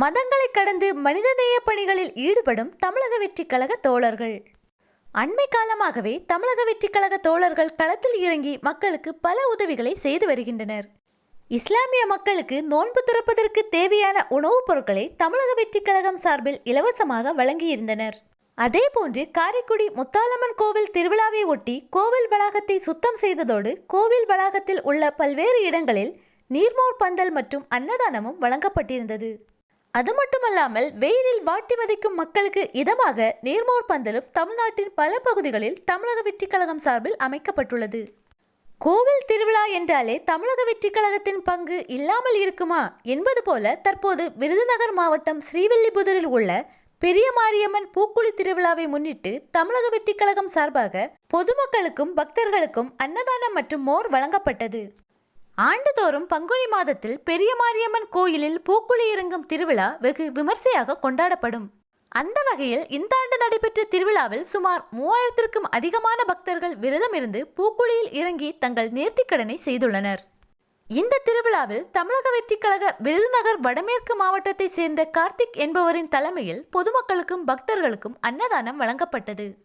மதங்களை கடந்து மனிதநேய பணிகளில் ஈடுபடும் தமிழக வெற்றி கழக தோழர்கள். அண்மை காலமாகவே தமிழக வெற்றிக்கழக கழக தோழர்கள் களத்தில் இறங்கி மக்களுக்கு பல உதவிகளை செய்து வருகின்றனர். இஸ்லாமிய மக்களுக்கு நோன்பு துறப்பதற்கு தேவையான உணவுப் பொருட்களை தமிழக வெற்றிக்கழகம் சார்பில் இலவசமாக வழங்கியிருந்தனர். அதேபோன்று காரைக்குடி முத்தாலம்மன் கோவில் திருவிழாவை ஒட்டி கோவில் வளாகத்தை சுத்தம் செய்ததோடு கோவில் வளாகத்தில் உள்ள பல்வேறு இடங்களில் நீர்மோர் பந்தல் மற்றும் அன்னதானமும் வழங்கப்பட்டிருந்தது. அது மட்டுமல்லாமல் வெயிலில் வாட்டி வதைக்கும் மக்களுக்கு இதமாக நீர்மோர் பந்தலும் தமிழ்நாட்டின் பல பகுதிகளில் தமிழக வெற்றி கழகம் சார்பில் அமைக்கப்பட்டுள்ளது. கோவில் திருவிழா என்றாலே தமிழக வெற்றி கழகத்தின் பங்கு இல்லாமல் இருக்குமா என்பது போல தற்போது விருதுநகர் மாவட்டம் ஸ்ரீவில்லிபுதூரில் உள்ள பெரிய மாரியம்மன் பூக்குழி திருவிழாவை முன்னிட்டு தமிழக வெற்றி கழகம் சார்பாக பொதுமக்களுக்கும் பக்தர்களுக்கும் அன்னதானம் மற்றும் மோர் வழங்கப்பட்டது. ஆண்டுதோறும் பங்குனி மாதத்தில் பெரிய மாரியம்மன் கோயிலில் பூக்குழி இறங்கும் திருவிழா வெகு விமர்சையாக கொண்டாடப்படும். அந்த வகையில் இந்த ஆண்டு நடைபெற்ற திருவிழாவில் சுமார் மூவாயிரத்திற்கும் அதிகமான பக்தர்கள் விரதம் இருந்து பூக்குழியில் இறங்கி தங்கள் நேர்த்திக்கடனை செய்துள்ளனர். இந்த திருவிழாவில் தமிழக வெற்றிக்கழக கழக விருதுநகர் வடமேற்கு மாவட்டத்தை சேர்ந்த கார்த்திக் என்பவரின் தலைமையில் பொதுமக்களுக்கும் பக்தர்களுக்கும் அன்னதானம் வழங்கப்பட்டது.